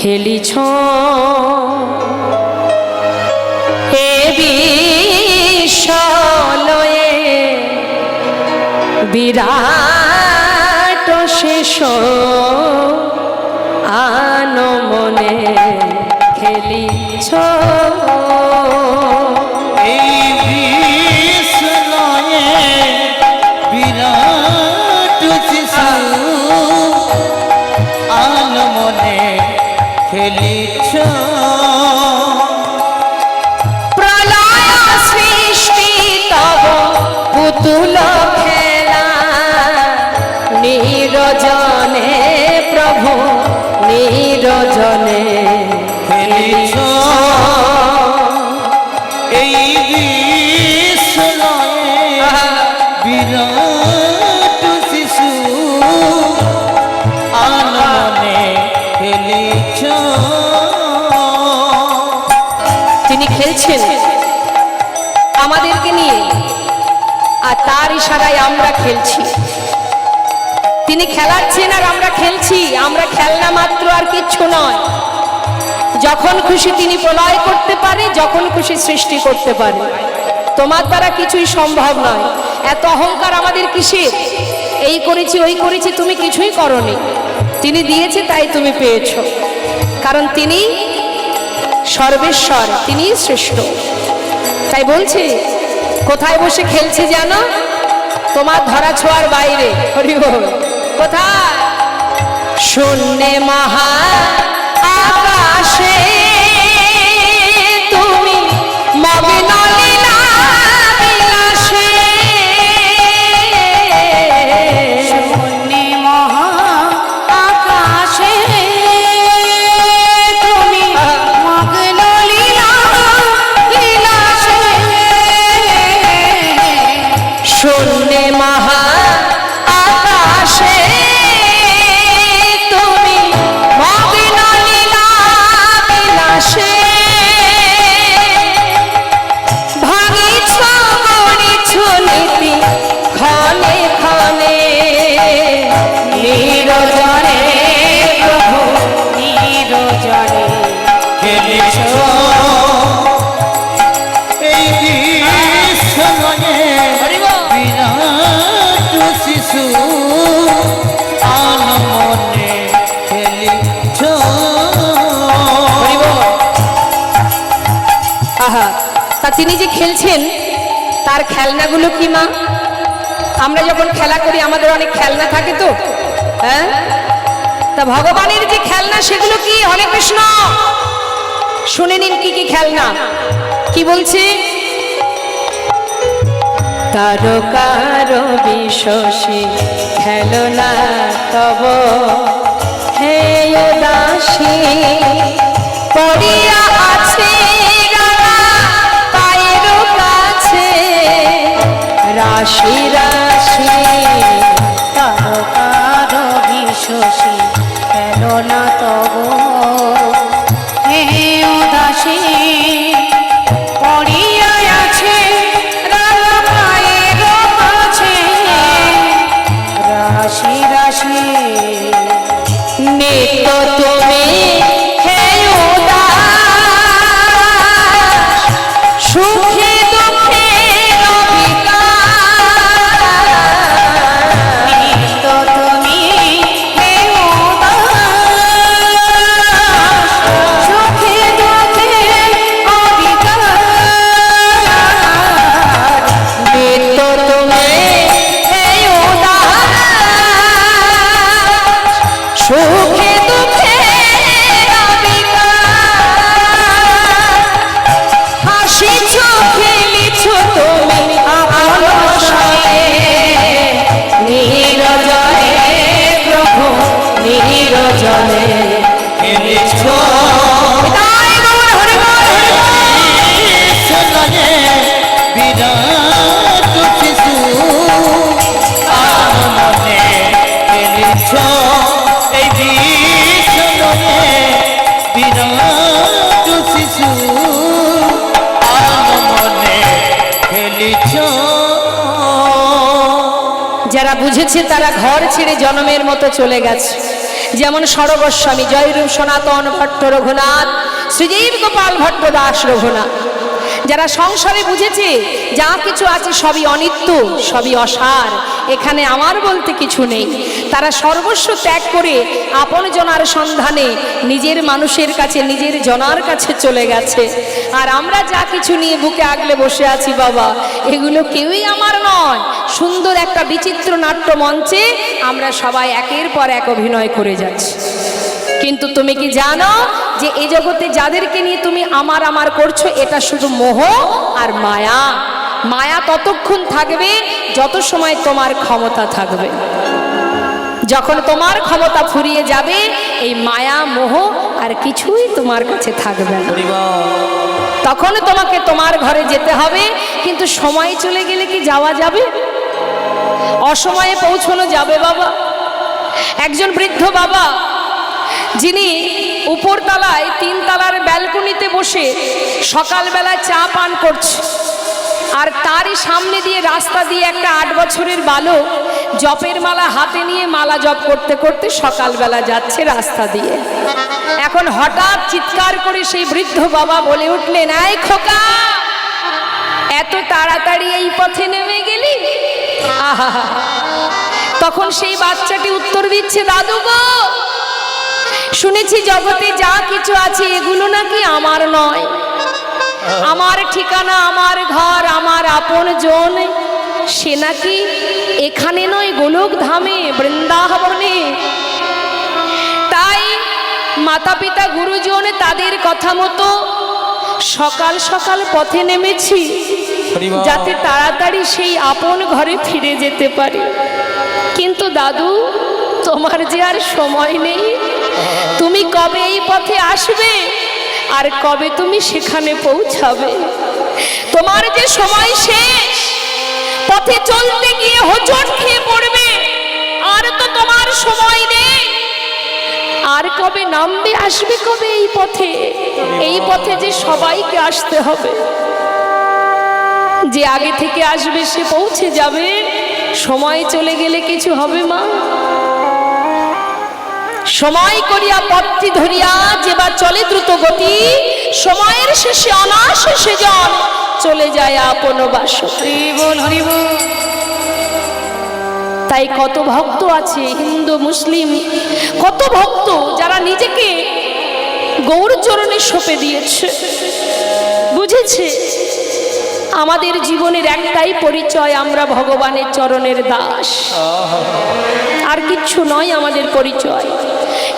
খেলিছ। হে বিষলয়ে বিরাট শেষ আনমনে খেলিছ। খেলিছ প্রলয় সৃষ্টি তব পুতুল খেলা। নিরজনে প্রভু নিরজনে খেলিছ এই বিষ্ণয়ে বিরাট তার ইশারায় আমরা খেলছি। তিনি খেলাচ্ছেন আর আমরা খেলছি। আমরা খেলনা মাত্র আর কিচ্ছু নয়। যখন খুশি তিনি প্রলয় করতে পারে, যখন খুশি সৃষ্টি করতে পারে। তোমার দ্বারা কিছুই সম্ভব নয়। এত অহংকার আমাদের কিসের? এই করেছি, ওই করেছি, তুমি কিছুই করনি। তিনি দিয়েছে, তাই তুমি পেয়েছ। কারণ তিনি সর্বেশ্বর তিনি শ্রেষ্ঠ। তাই বলছি কোথায় বসে খেলছি জানো? তোমার ধরা ছোঁয়ার বাইরে। হরি। কোথায়? শূন্যে মহা আকাশে। তিনি যে খেলছেন, তার খেলনাগুলো কি মা? আমরা যখন খেলা করি, আমাদের অনেক খেলনা থাকে তো হ্যাঁ? তা ভগবানের যে খেলনা, সেগুলো কি হরে কৃষ্ণ শুনে নিন কি কি খেলনা। কি বলছে? তারকার বিশ্বসী খেলনা তব। হে দাসী, পড়িয়া আছে রাশি রাশি বুঝেছে তারা ঘর ছেড়ে জনমের মতো চলে গেছে। যেমন সরগোস্বামী, জয়রূপ, সনাতন ভট্ট রঘুনাথ, শ্রীজীব গোপাল ভট্ট দাস রঘুনাথ। যারা সংসারে বুঝেছে, যা কিছু আছে সবই অনিত্য, সবই অসার। এখানে আমার বলতে কিছু নেই। তারা সর্বস্ব ত্যাগ করে আপন জনার সন্ধানে নিজের মানুষের কাছে, নিজের জনার কাছে চলে গেছে। আর আমরা যা কিছু নিয়ে বুকে আগলে বসে আছি বাবা, এগুলো কেউই আমার নয়। সুন্দর একটা বিচিত্র নাট্য মঞ্চে আমরা সবাই একের পর এক অভিনয় করে যাচ্ছি। কিন্তু তুমি কি জানো যে এই জগতে যাদেরকে নিয়ে তুমি আমার আমার করছ, এটা শুধু মোহ আর মায়া? মায়া ততক্ষণ থাকবে যত সময় তোমার ক্ষমতা থাকবে। যখন তোমার ক্ষমতা ফুরিয়ে যাবে, এই মায়া, মোহ আর কিছুই তোমার কাছে থাকবে না। তখন তোমাকে তোমার ঘরে যেতে হবে, কিন্তু সময় চলে গেলে কি যাওয়া যাবে? অসময়ে পৌঁছানো যাবে বাবা। একজন বৃদ্ধ বাবা, যিনি উপরতলায় তিন তলার ব্যালকনিতে বসে সকালবেলা চা পান করছে। আর তারই সামনে দিয়ে রাস্তা দিয়ে একটা আট বছরের বালক জপের মালা হাতে নিয়ে মালা জপ করতে করতে সকালবেলা যাচ্ছে রাস্তা দিয়ে। এখন হঠাৎ চিৎকার করে সেই বৃদ্ধ বাবা বলে উঠলেন, আয় খোকা, এত তাড়াতাড়ি এই পথে নেমে গেলি? তখন সেই বাচ্চাটি উত্তর দিচ্ছে, দাদু গো, শুনেছি জগতে যা কিছু আছে এগুলো নাকি আমার নয়। আমার ঠিকানা আমার ঘর আমার আপন জন। সে নাকি এখানে নয় গোলক ধামে বৃন্দাবনে। তাই মাতা পিতা গুরুজন তাদের কথা মতো সকাল সকাল পথে নেমেছি যাতে তাড়াতাড়ি সেই আপন ঘরে ফিরে যেতে পারি। কিন্তু দাদু তোমার যে আর সময় নেই তুমি কবে এই পথে আসবে? আর কবে তুমি সেখানে পৌঁছাবে? তোমার যে সময় শেষ, পথে চলতে গিয়ে হোঁচট খেয়ে পড়বে, আর তো তোমার সময় নেই। আর কবে নামবে, আসবে কবে এই পথে? এই পথে যে সবাইকে আসতে হবে। যে আগে থেকে আসবে, সে পৌঁছে যাবে। সময় চলে গেলে কিছু হবে মা। সময় করিয়া পথটি ধরিয়া যেবা চলে দ্রুত গতি সময়ের শেষে অনাশে সেজন চলে যায় আপন বাস তাই কত ভক্ত আছে হিন্দু মুসলিম কত ভক্ত যারা নিজেকে গৌর চরণে সঁপে দিয়েছে বুঝেছে আমাদের জীবনের একটাই পরিচয়, আমরা ভগবানের চরণের দাস। আর কিচ্ছু নয় আমাদের পরিচয়।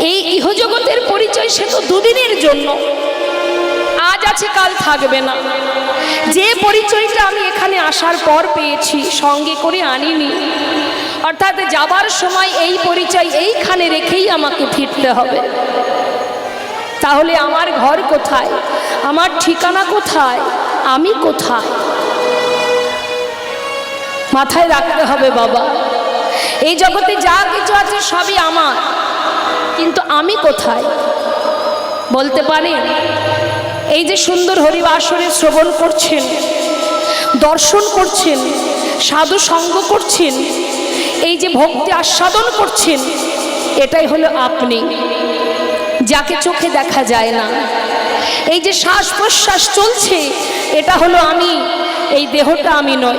এই ইহজগতের পরিচয় সে তো দুদিনের জন্য। আজ আছে, কাল থাকবে না। যে পরিচয়টা আমি এখানে আসার পর পেয়েছি, সঙ্গে করে আনিনি। অর্থাৎ যাবার সময় এই পরিচয় এইখানে রেখেই আমাকে ফিরতে হবে। তাহলে আমার ঘর কোথায়? আমার ঠিকানা কোথায়? আমি কোথায়? মাথায় রাখতে হবে বাবা। এই জগতে যা কিছু আছে সবই আমার। কিন্তু আমি কোথায়? বলতে পারেন এই যে সুন্দর হরিবাসরে শ্রবণ করছেন, দর্শন করছেন, সাধু সঙ্গ করছেন, এই যে ভক্তি আস্বাদন করছেন, এটাই হলো আপনি। যাকে চোখে দেখা যায় না। এই যে শ্বাস প্রশ্বাস চলছে, এটা হলো আমি, এই দেহটা আমি নই।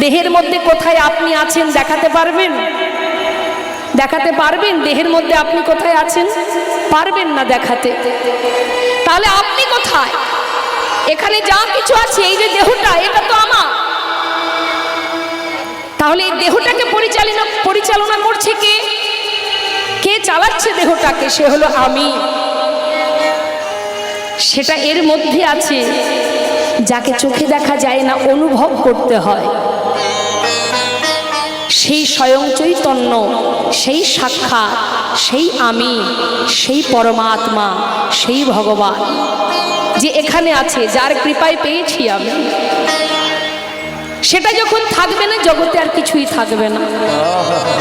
দেহের মধ্যে কোথায় আপনি আছেন দেখাতে পারবেন? দেখাতে পারবেন? দেহের মধ্যে আপনি কোথায় আছেন? পারবেন না দেখাতে। তাহলে আপনি কোথায়? এখানে যা কিছু আছে, এই যে দেহটা, এটা তো আমার। তাহলে এই দেহটাকে পরিচালনা পরিচালনা করছে কে? কে চালাচ্ছে দেহটাকে? সে হলো আমি। সেটা এর মধ্যে আছে। যাকে চোখে দেখা যায় না, অনুভব করতে হয়। সেই স্বয়ং চৈতন্য, সেই সাক্ষাৎ সেই আমি, সেই পরমাত্মা, সেই ভগবান, যে এখানে আছে, যার কৃপায় পেয়েছি আমি। সেটা যখন থাকবে না, জগতে আর কিছুই থাকবে না।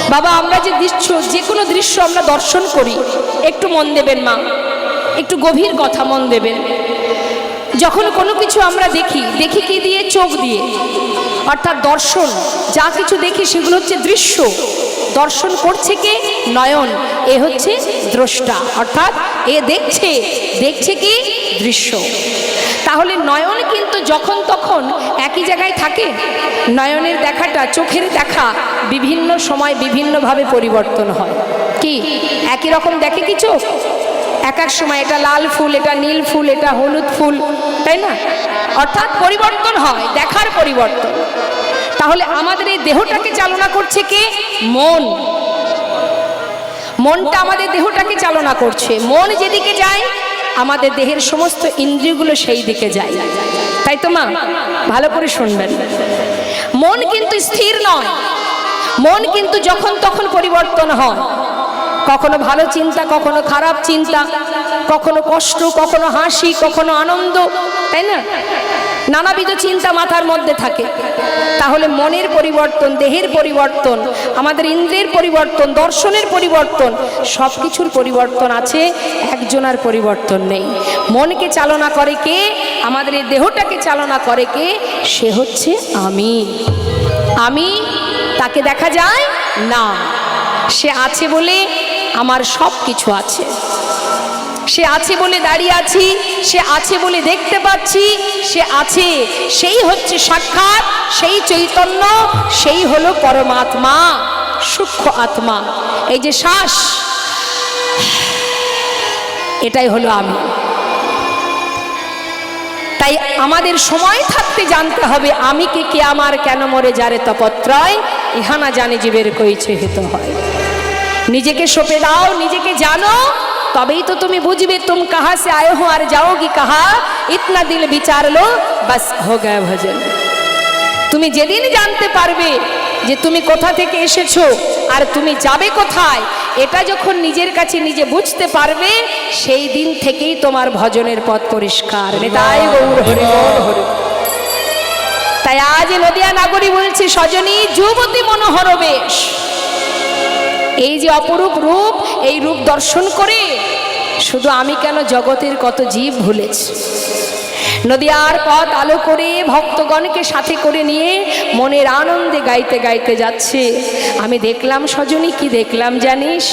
বাবা, আমরা যে দৃশ্য, যে কোনো দৃশ্য আমরা দর্শন করি, একটু মন দেবেন মা। একটু গভীর কথা মন দেবেন। যখন কোনো কিছু আমরা দেখি দেখি কি দিয়ে? চোখ দিয়ে। অর্থাৎ দর্শন। যা কিছু দেখি সেগুলো হচ্ছে দৃশ্য। দর্শন করছে কে? নয়ন। এ হচ্ছে দ্রষ্টা। অর্থাৎ এ দেখছে দেখছে কি? দৃশ্য। তাহলে নয়ন কিন্তু যখন তখন একই জায়গায় থাকে। নয়নের দেখাটা, চোখের দেখা বিভিন্ন সময় বিভিন্নভাবে পরিবর্তন হয়। কি? একই রকম দেখে কি চোখ? এক এক সময় এটা লাল ফুল, এটা নীল ফুল, এটা হলুদ ফুল, তাই না? অর্থাৎ পরিবর্তন হয়, দেখার পরিবর্তন। তাহলে আমাদের এই দেহটাকে চালনা করছে কে? মন। মনটা আমাদের দেহটাকে চালনা করছে। মন যেদিকে যায়, আমাদের দেহের সমস্ত ইন্দ্রিয়গুলো সেই দিকে যায়। তাই তো মা? ভালো করে শুনবেন। মন কিন্তু স্থির নয়। মন কিন্তু যখন তখন পরিবর্তন হয়। কখনো ভালো চিন্তা, কখনো খারাপ চিন্তা, কখনো কষ্ট, কখনো হাসি, কখনো আনন্দ, তাই না? নানাবিধ চিন্তা মাথার মধ্যে থাকে। তাহলে মনের পরিবর্তন, দেহের পরিবর্তন, আমাদের ইন্দ্রিয়ের পরিবর্তন, দর্শনের পরিবর্তন সব কিছুর পরিবর্তন আছে, একজনার পরিবর্তন নেই। মনকে চালনা করে কে? আমাদের এই দেহটাকে চালনা করে কে? সে হচ্ছে আমি। আমি তাকে দেখা যায় না। সে আছে বলে আমার সব কিছু আছে। সে আছে বলে দাঁড়িয়ে আছি, সে আছে বলে দেখতে পাচ্ছি, সে আছে, সেই হচ্ছে সাক্ষাৎ, সেই চৈতন্য, সেই হলো পরমাত্মা, সূক্ষ্ম আত্মা। এই যে শ্বাস, এটাই হলো আমি। তাই আমাদের সময় থাকতে জানতে হবে, আমি কে কে আমার কেন মরে যারে তপত্রয়, ইহানা জানে জীবের কইছে হিত হয়। নিজেকে সঁপে দাও নিজেকে জানো। তবেই তো তুমি বুঝবে তুম কাহা সে আয়ে হো আর যাওগি কাহা। ইতনা দিল বিচার লো বাস হো গয়া ভজন। তুমি যেদিন জানতে পারবে যে তুমি কোথা থেকে এসেছ আর তুমি যাবে কোথায় এটা যখন নিজের কাছে নিজে বুঝতে পারবে সেই দিন থেকেই তোমার ভজনের পথ পরিষ্কার। তাই গৌর হরি হরি তাই আজ নদিয়া নাগরী বলছে সজনী যুবতী মনোহর বেশ। এই যে অপরূপ রূপ, এই রূপ দর্শন করে শুধু আমি কেন জগতের কত জীব ভুলেছি? নদীয়ার পথ আলো করে ভক্তগণকে সাথে করে নিয়ে মনের আনন্দে গাইতে গাইতে যাচ্ছে। আমি দেখলাম সজনী, কি দেখলাম জানিস?